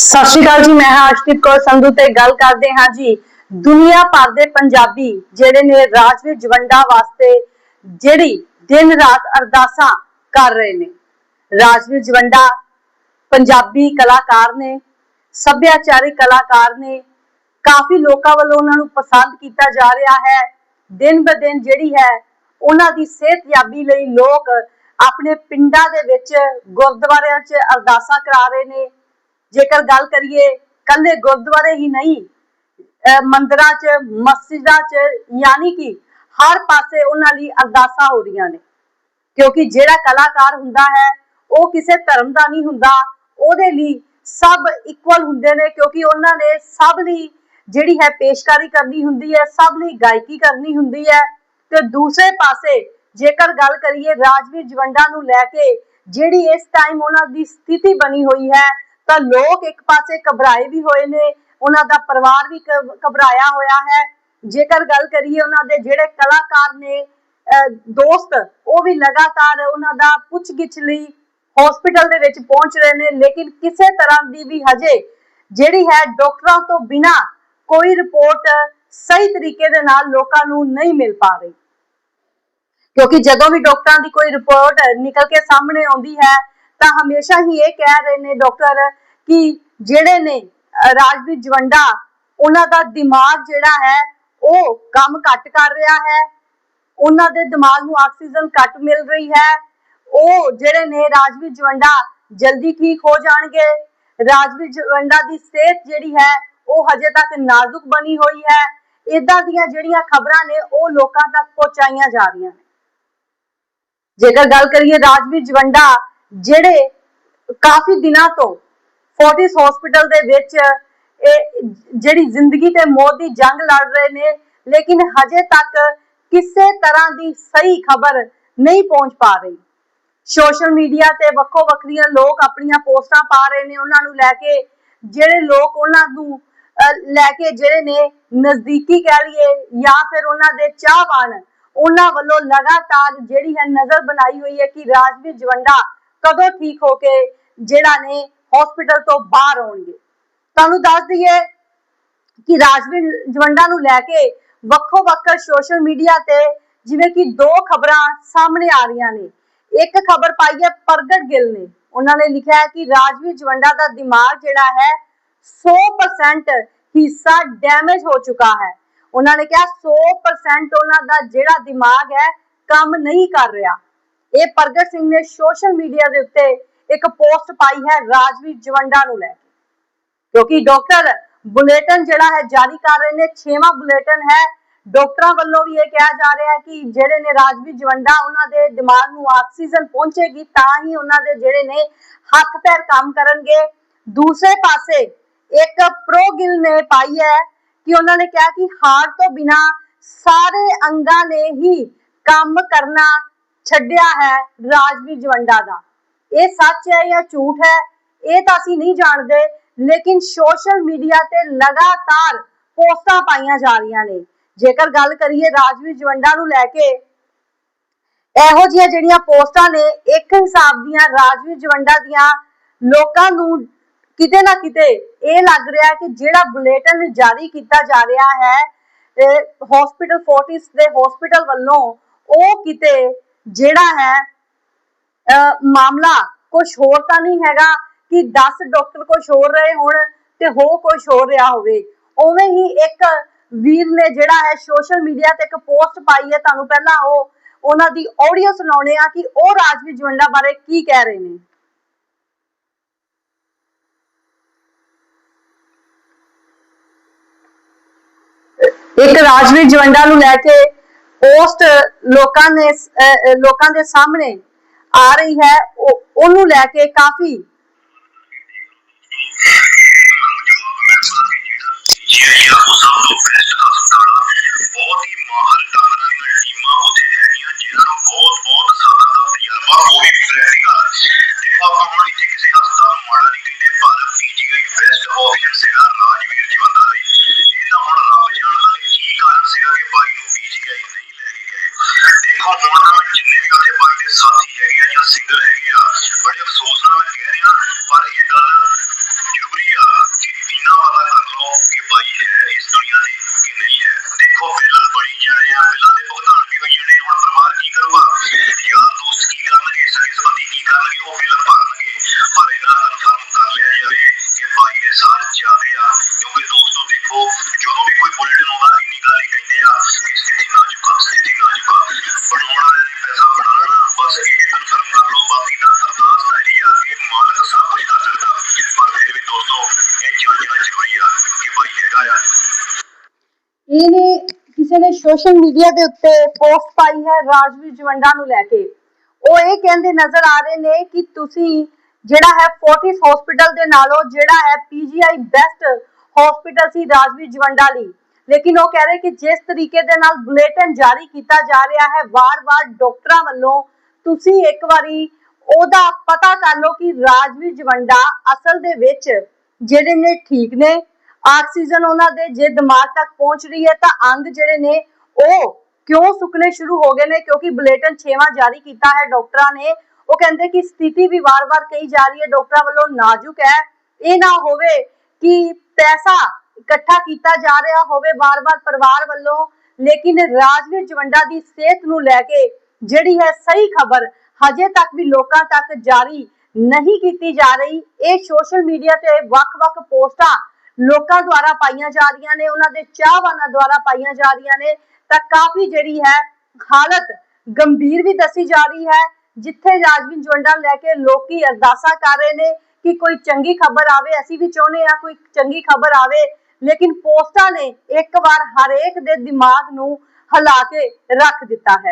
ਸਤਿ ਸ਼੍ਰੀ ਅਕਾਲ ਜੀ, ਮੈਂ ਹਾਂ ਅਰਸ਼ਦੀਪ ਕੌਰ ਸੰਧੂ ਤੇ ਗੱਲ ਕਰਦੇ ਹਾਂ ਜੀ। ਦੁਨੀਆ ਭਰ ਦੇ ਪੰਜਾਬੀ ਜਿਹੜੇ ਨੇ ਰਾਜਵੀਰ ਜਵੰਡਾ ਵਾਸਤੇ ਜਿਹੜੀ ਦਿਨ ਰਾਤ ਅਰਦਾਸਾਂ ਕਰ ਰਹੇ ਨੇ। ਰਾਜਵੀਰ ਜਵੰਡਾ ਪੰਜਾਬੀ ਕਲਾਕਾਰ ਨੇ, ਸੱਭਿਆਚਾਰਿਕ ਕਲਾਕਾਰ ਨੇ, ਕਾਫੀ ਲੋਕਾਂ ਵੱਲੋਂ ਉਹਨਾਂ ਨੂੰ ਪਸੰਦ ਕੀਤਾ ਜਾ ਰਿਹਾ ਹੈ। ਦਿਨ ਬ ਦਿਨ ਜਿਹੜੀ ਹੈ, ਉਹਨਾਂ ਦੀ ਸਿਹਤਯਾਬੀ ਲਈ ਲੋਕ ਆਪਣੇ ਪਿੰਡਾਂ ਦੇ ਵਿੱਚ ਗੁਰਦੁਆਰਿਆਂ 'ਚ ਅਰਦਾਸਾਂ ਕਰਾ ਰਹੇ ਨੇ। ਜੇਕਰ ਗੱਲ ਕਰੀਏ ਕੱਲੇ ਗੁਰਦੁਆਰੇ ਹੀ ਨਹੀਂ, ਅਹ 'ਚ, ਮਸਜਿਦਾਂ 'ਚ, ਯਾਨੀ ਕਿ ਹਰ ਪਾਸੇ ਉਹਨਾਂ ਲਈ ਅਰਦਾਸਾਂ ਹੋ ਰਹੀਆਂ ਨੇ। ਕਿਉਂਕਿ ਜਿਹੜਾ ਕਲਾਕਾਰ ਹੁੰਦਾ ਹੈ, ਉਹ ਕਿਸੇ ਧਰਮ ਦਾ ਨਹੀਂ ਹੁੰਦਾ, ਉਹਦੇ ਲਈ ਸਭ ਇਕੁਅਲ ਹੁੰਦੇ ਨੇ, ਕਿਉਂਕਿ ਉਹਨਾਂ ਨੇ ਸਭ ਲਈ ਜਿਹੜੀ ਹੈ ਪੇਸ਼ਕਾਰੀ ਕਰਨੀ ਹੁੰਦੀ ਹੈ, ਸਭ ਲਈ ਗਾਇਕੀ ਕਰਨੀ ਹੁੰਦੀ ਹੈ। ਤੇ ਦੂਸਰੇ ਪਾਸੇ ਜੇਕਰ ਗੱਲ ਕਰੀਏ ਰਾਜਵੀਰ ਜਵੰਡਾ ਨੂੰ ਲੈ ਕੇ, ਜਿਹੜੀ ਇਸ ਟਾਈਮ ਉਹਨਾਂ ਦੀ ਸਥਿਤੀ ਬਣੀ ਹੋਈ ਹੈ ਤਾਂ ਲੋਕ ਇੱਕ ਪਾਸੇ ਘਬਰਾਏ ਵੀ ਹੋਏ ਨੇ, ਉਹਨਾਂ ਦਾ ਪਰਿਵਾਰ ਵੀ ਘਬਰਾਇਆ ਹੋਇਆ ਹੈ। ਜੇਕਰ ਗੱਲ ਕਰੀਏ ਉਹਨਾਂ ਦੇ ਜਿਹੜੇ ਕਲਾਕਾਰ ਨੇ ਦੋਸਤ, ਉਹ ਵੀ ਲਗਾਤਾਰ ਉਹਨਾਂ ਦਾ ਪੁੱਛਗਿੱਛ ਲਈ ਹਸਪੀਟਲ ਦੇ ਵਿੱਚ ਪਹੁੰਚ ਰਹੇ ਨੇ, ਲੇਕਿਨ ਕਿਸੇ ਤਰ੍ਹਾਂ ਦੀ ਵੀ ਹਜੇ ਜਿਹੜੀ ਹੈ ਡਾਕਟਰਾਂ ਤੋਂ ਬਿਨਾ ਕੋਈ ਰਿਪੋਰਟ ਸਹੀ ਤਰੀਕੇ ਦੇ ਨਾਲ ਲੋਕਾਂ ਨੂੰ ਨਹੀਂ ਮਿਲ ਪਾ ਰਹੀ। ਕਿਉਂਕਿ ਜਦੋਂ ਵੀ ਡਾਕਟਰਾਂ ਦੀ ਕੋਈ ਰਿਪੋਰਟ ਨਿਕਲ ਕੇ ਸਾਹਮਣੇ ਆਉਂਦੀ ਹੈ, ਤਾਂ ਹਮੇਸ਼ਾ ਹੀ ਇਹ ਕਹਿ ਰਹੇ ਨੇ ਡਾਕਟਰ ਕਿ ਜਿਹੜੇ ਨੇ ਅਹ ਰਾਜਵੀਰ ਜਵੰਡਾ, ਉਹਨਾਂ ਦਾ ਦਿਮਾਗ ਜਿਹੜਾ ਹੈ, ਉਹ ਕੰਮ ਘੱਟ ਕਰ ਰਿਹਾ ਹੈ। ਉਹਨਾਂ ਦੇ ਦਿਮਾਗ ਨੂੰ ਆਕਸੀਜਨ ਘੱਟ ਮਿਲ ਰਹੀ ਹੈ। ਉਹ ਜਿਹੜੇ ਨੇ ਰਾਜਵੀਰ ਜਵੰਡਾ ਜਲਦੀ ਠੀਕ ਹੋ ਜਾਣਗੇ। ਰਾਜਵੀਰ ਜਵੰਡਾ ਦੀ ਸਿਹਤ ਜਿਹੜੀ ਹੈ, ਉਹ ਹਜੇ ਤੱਕ ਨਾਜ਼ੁਕ ਬਣੀ ਹੋਈ ਹੈ। ਇਦਾਂ ਦੀਆਂ ਜਿਹੜੀਆਂ ਖਬਰਾਂ ਨੇ, ਉਹ ਲੋਕਾਂ ਤੱਕ ਪਹੁੰਚਾਈਆਂ ਜਾ ਰਹੀਆਂ ਨੇ। ਜੇਕਰ ਗੱਲ ਕਰੀਏ ਰਾਜਵੀਰ ਜਵੰਡਾ, ਜਿਹੜੇ ਕਾਫੀ ਦਿਨਾਂ ਤੋਂ ਫੋਰਟਿਸ ਹਸਪੀਟਲ ਦੇ ਵਿੱਚ, ਇਹ ਜਿਹੜੀ ਜ਼ਿੰਦਗੀ ਤੇ ਮੌਤ ਦੀ ਜੰਗ ਲੜ ਰਹੇ ਨੇ, ਲੇਕਿਨ ਹਜੇ ਤੱਕ ਕਿਸੇ ਤਰ੍ਹਾਂ ਦੀ ਸਹੀ ਖਬਰ ਨਹੀਂ ਪਹੁੰਚ ਪਾ ਰਹੀ। ਸੋਸ਼ਲ ਮੀਡੀਆ ਤੇ ਵੱਖੋ ਵੱਖਰੀਆਂ ਲੋਕ ਆਪਣੀਆਂ ਪੋਸਟਾਂ ਪਾ ਰਹੇ ਨੇ, ਉਹਨਾਂ ਨੂੰ ਲੈ ਕੇ ਜਿਹੜੇ ਲੋਕ ਉਹਨਾਂ ਨੂੰ ਲੈ ਕੇ ਜਿਹੜੇ ਨੇ ਨਜ਼ਦੀਕੀ ਕਹਿ ਲਈਏ, ਜਾਂ ਫਿਰ ਉਹਨਾਂ ਦੇ ਚਾਹਵਾਨ, ਉਹਨਾਂ ਵੱਲੋਂ ਲਗਾਤਾਰ ਜਿਹੜੀ ਹੈ ਨਜ਼ਰ ਬਣਾਈ ਹੋਈ ਹੈ ਕਿ ਰਾਜਵੀਰ ਜਵੰਡਾ ਕਦੋਂ ਠੀਕ ਹੋ ਕੇ ਜਿਹੜਾ ਨੇ ਹਸਪੀਟਲ ਤੋਂ ਬਾਹਰ ਆਉਣਗੇ ਤੁਹਾਨੂੰ ਦੱਸ ਦਈਏ ਕਿ ਰਾਜਵੀਰ ਜਵੰਡਾ ਨੂੰ ਲੈ ਕੇ ਵੱਖੋ ਵੱਖ ਸੋਸ਼ਲ ਮੀਡੀਆ ਤੇ ਜਿਵੇਂ ਕਿ ਦੋ ਖਬਰਾਂ ਸਾਹਮਣੇ ਆ ਰਹੀਆਂ ਨੇ। ਇੱਕ ਖਬਰ ਪਾਈ ਹੈ ਪ੍ਰਗਟ ਗਿੱਲ ਨੇ। ਉਹਨਾਂ ਨੇ ਲਿਖਿਆ ਹੈ ਕਿ ਰਾਜਵੀਰ ਜਵੰਡਾ ਦਾ ਦਿਮਾਗ ਜਿਹੜਾ ਹੈ 100% ਹਿੱਸਾ ਡੈਮੇਜ ਹੋ ਚੁੱਕਾ ਹੈ। ਉਹਨਾਂ ਨੇ ਕਿਹਾ 100% ਉਹਨਾਂ ਦਾ ਜਿਹੜਾ ਦਿਮਾਗ ਹੈ, ਕੰਮ ਨਹੀਂ ਕਰ ਰਿਹਾ। ਇਹ ਪ੍ਰਗਟ ਸਿੰਘ ਨੇ ਸੋਸ਼ਲ ਮੀਡੀਆ ਦੇ ਉੱਤੇ ਇੱਕ ਪੋਸਟ ਪਾਈ ਹੈ ਰਾਜਵੀਰ ਜਵੰਡਾ ਨੂੰ ਲੈ ਕੇ। ਕਿਉਂਕਿ ਡਾਕਟਰ ਬੁਲੇਟਿਨ ਜਿਹੜਾ ਹੈ ਜਾਰੀ ਕਰ ਰਹੇ ਨੇ 6ਵਾਂ ਬੁਲੇਟਿਨ ਹੈ। ਡਾਕਟਰਾਂ ਵੱਲੋਂ ਵੀ ਇਹ ਕਿਹਾ ਜਾ ਰਿਹਾ ਹੈ ਕਿ ਜਿਹੜੇ ਨੇ ਰਾਜਵੀਰ ਜਵੰਡਾ, ਉਹਨਾਂ ਦੇ ਦਿਮਾਗ ਨੂੰ ਆਕਸੀਜਨ ਪਹੁੰਚੇਗੀ, ਤਾਂ ਹੀ ਉਹਨਾਂ ਦੇ ਜਿਹੜੇ ਨੇ ਹੱਥ ਪੈਰ ਕੰਮ ਕਰਨਗੇ। ਦੂਸਰੇ ਪਾਸੇ ਇੱਕ ਪ੍ਰੋਗਿਲ ਨੇ ਪਾਈ ਹੈ ਕਿ ਉਹਨਾਂ ਨੇ ਕਿਹਾ ਕਿ ਹਾਰਟ ਤੋਂ ਬਿਨਾ ਸਾਰੇ ਅੰਗਾਂ ਨੇ ਹੀ ਕੰਮ ਕਰਨਾ ਛੱਡਿਆ ਹੈ ਰਾਜਵੀਰ ਜਵੰਡਾ ਦਾ। ਇਹ ਸੱਚ ਹੈ ਜਾਂ ਝੂਠ ਹੈ, ਇਹ ਤਾਂ ਅਸੀਂ ਨਹੀਂ ਜਾਣਦੇ, ਲੇਕਿਨ ਸੋਸ਼ਲ ਮੀਡੀਆ ਤੇ ਲਗਾਤਾਰ ਪੋਸਟਾਂ ਪਾਈਆਂ ਜਾ ਰਹੀਆਂ ਨੇ। ਜੇਕਰ ਗੱਲ ਕਰੀਏ ਰਾਜਵੀਰ ਜਵੰਡਾ ਨੂੰ ਲੈ ਕੇ, ਇਹੋ ਜਿਹੀਆਂ ਜਿਹੜੀਆਂ ਪੋਸਟਾਂ ਨੇ, ਇੱਕ ਹਿਸਾਬ ਦੀਆਂ ਰਾਜਵੀਰ ਜਵੰਡਾ ਦੀਆਂ ਲੋਕਾਂ ਨੂੰ ਕਿਤੇ ਨਾ ਕਿਤੇ ਇਹ ਲੱਗ ਰਿਹਾ ਕਿ ਜਿਹੜਾ ਬੁਲੇਟਿਨ ਜਾਰੀ ਕੀਤਾ ਜਾ ਰਿਹਾ ਹੈ ਹਸਪੀਟਲ ਫੋਰਟਿਸ ਦੇ ਹਸਪੀਟਲ ਵੱਲੋਂ, ਉਹ ਕਿਤੇ ਜਿਹੜਾ ਹੈ ਮਾਮਲਾ ਕੁਝ ਹੋਰ ਤਾਂ ਨਹੀਂ ਹੈਗਾ ਕਿ 10 ਡਾਕਟਰ ਕੁਝ ਹੋਰ ਰਹੇ ਹੋਣ ਤੇ ਹੋ ਕੁਝ ਹੋਰ ਰਿਹਾ ਹੋਵੇ। ਉਵੇਂ ਹੀ ਇੱਕ ਵੀਰ ਨੇ ਜਿਹੜਾ ਹੈ ਸੋਸ਼ਲ ਮੀਡੀਆ ਤੇ ਇੱਕ ਪੋਸਟ ਪਾਈ ਹੈ, ਤੁਹਾਨੂੰ ਪਹਿਲਾਂ ਉਹ, ਉਹਨਾਂ ਦੀ ਆਡੀਓ ਸੁਣਾਉਣੇ ਆ ਕਿ ਉਹ ਰਾਜਵੀਰ ਜਵੰਡਾ ਬਾਰੇ ਕੀ ਕਹਿ ਰਹੇ ਨੇ। ਇੱਕ ਰਾਜਵੀਰ ਜਵੰਡਾ ਨੂੰ ਲੈ ਕੇ ਪੋਸਟ ਲੋਕਾਂ ਨੇ ਲੋਕਾਂ ਦੇ ਸਾਹਮਣੇ ਆ ਰਹੀ ਹੈ ਉਹ- ਉਹਨੂੰ ਲੈ ਕੇ ਕਾਫੀ ਨੇ ਸੋਸ਼ਲ ਮੀਡੀਆ ਦੇ ਉੱਤੇ ਪੋਸਟ ਪਾਈ ਹੈ ਰਾਜਵੀਰ ਜਵੰਡਾ ਨੂੰ ਲੈ ਕੇ। ਉਹ ਇਹ ਕਹਿੰਦੇ ਨਜ਼ਰ ਆ ਰਹੇ ਨੇ ਕਿ ਤੁਸੀਂ ਜਿਹੜਾ ਹੈ ਫੋਰਟਿਸ ਹਸਪੀਟਲ ਦੇ ਨਾਲੋਂ ਜਿਹੜਾ ਹੈ ਪੀਜੀਆਈ ਬੈਸਟ ਹਸਪੀਟਲ ਸੀ ਰਾਜਵੀਰ ਜਵੰਡਾ ਲਈ। ਲੇਕਿਨ ਉਹ ਕਹਿ ਰਹੇ ਕਿ ਜਿਸ ਤਰੀਕੇ ਦੇ ਨਾਲ ਬੁਲੇਟਿਨ ਜਾਰੀ ਕੀਤਾ ਜਾ ਰਿਹਾ ਹੈ, ਵਾਰ-ਵਾਰ ਡਾਕਟਰਾਂ ਵੱਲੋਂ ਤੁਸੀਂ ਇੱਕ ਵਾਰੀ ਉਹਦਾ ਪਤਾ ਕਰ ਲਓ ਕਿ ਰਾਜਵੀਰ ਜਵੰਡਾ ਅਸਲ ਦੇ ਵਿੱਚ ਜਿਹੜੇ ਨੇ ਠੀਕ ਨੇ। ਆਕਸੀਜਨ ਉਹਨਾਂ ਦੇ ਜੇ ਦਿਮਾਗ ਤੱਕ ਪਹੁੰਚ ਰਹੀ ਹੈ ਤਾਂ ਅੰਗ ਜਿਹੜੇ ਨੇ ਉਹ ਕਿਉਂ ਸੁੱਕਣੇ ਸ਼ੁਰੂ ਹੋ ਗਏ ਨੇ? ਕਿਉਂਕਿ ਬੁਲੇਟਿਨ 6ਵਾਂ ਜਾਰੀ ਕੀਤਾ ਹੈ, ਡਾਕਟਰਾਂ ਨੇ। ਉਹ ਕਹਿੰਦੇ ਕਿ ਸਥਿਤੀ ਵੀ ਵਾਰ-ਵਾਰ ਕਹੀ ਜਾ ਰਹੀ ਹੈ, ਡਾਕਟਰਾਂ ਵੱਲੋਂ ਨਾਜ਼ੁਕ ਹੈ। ਇਹ ਨਾ ਹੋਵੇ ਕਿ ਪੈਸਾ ਇਕੱਠਾ ਕੀਤਾ ਜਾ ਰਿਹਾ ਹੋਵੇ ਵਾਰ-ਵਾਰ ਪਰਿਵਾਰ ਵੱਲੋਂ, ਲੇਕਿਨ ਰਾਜਵੀਰ ਜਵੰਡਾ ਦੀ ਸਿਹਤ ਨੂੰ ਲੈ ਕੇ ਜਿਹੜੀ ਹੈ ਸਹੀ ਖਬਰ ਹਜੇ ਤੱਕ ਵੀ ਲੋਕਾਂ ਤੱਕ ਜਾਰੀ ਨਹੀਂ ਕੀਤੀ ਜਾ ਰਹੀ। ਇਹ ਸੋਸ਼ਲ ਮੀਡੀਆ ਤੇ ਵੱਖ-ਵੱਖ ਪੋਸਟਾਂ ਲੋਕਾਂ ਦੁਆਰਾ ਪਾਈਆਂ ਜਾ ਰਹੀਆਂ ਨੇ, ਉਹਨਾਂ ਦੇ ਚਾਹਵਾਨਾਂ ਦੁਆਰਾ ਪਾਈਆਂ ਜਾ ਰਹੀਆਂ ਨੇ, ਤਾਂ ਕਾਫੀ ਜਿਹੜੀ ਹੈ ਹਾਲਤ ਗੰਭੀਰ ਵੀ ਦੱਸੀ ਜਾ ਰਹੀ ਹੈ, ਜਿੱਥੇ ਰਾਜਵੀਰ ਜਵੰਡਾ ਲੈ ਕੇ ਲੋਕੀ ਅਰਦਾਸਾਂ ਕਰ ਰਹੇ ਨੇ ਕਿ ਕੋਈ ਚੰਗੀ ਖਬਰ ਆਵੇ, ਅਸੀਂ ਵੀ ਚਾਹੁੰਦੇ ਆ ਕੋਈ ਚੰਗੀ ਖਬਰ ਆਵੇ, ਲੇਕਿਨ ਪੋਸਟਾਂ ਨੇ ਇੱਕ ਵਾਰ ਹਰੇਕ ਦੇ ਦਿਮਾਗ ਨੂੰ ਹਿਲਾ ਕੇ ਰੱਖ ਦਿੱਤਾ ਹੈ।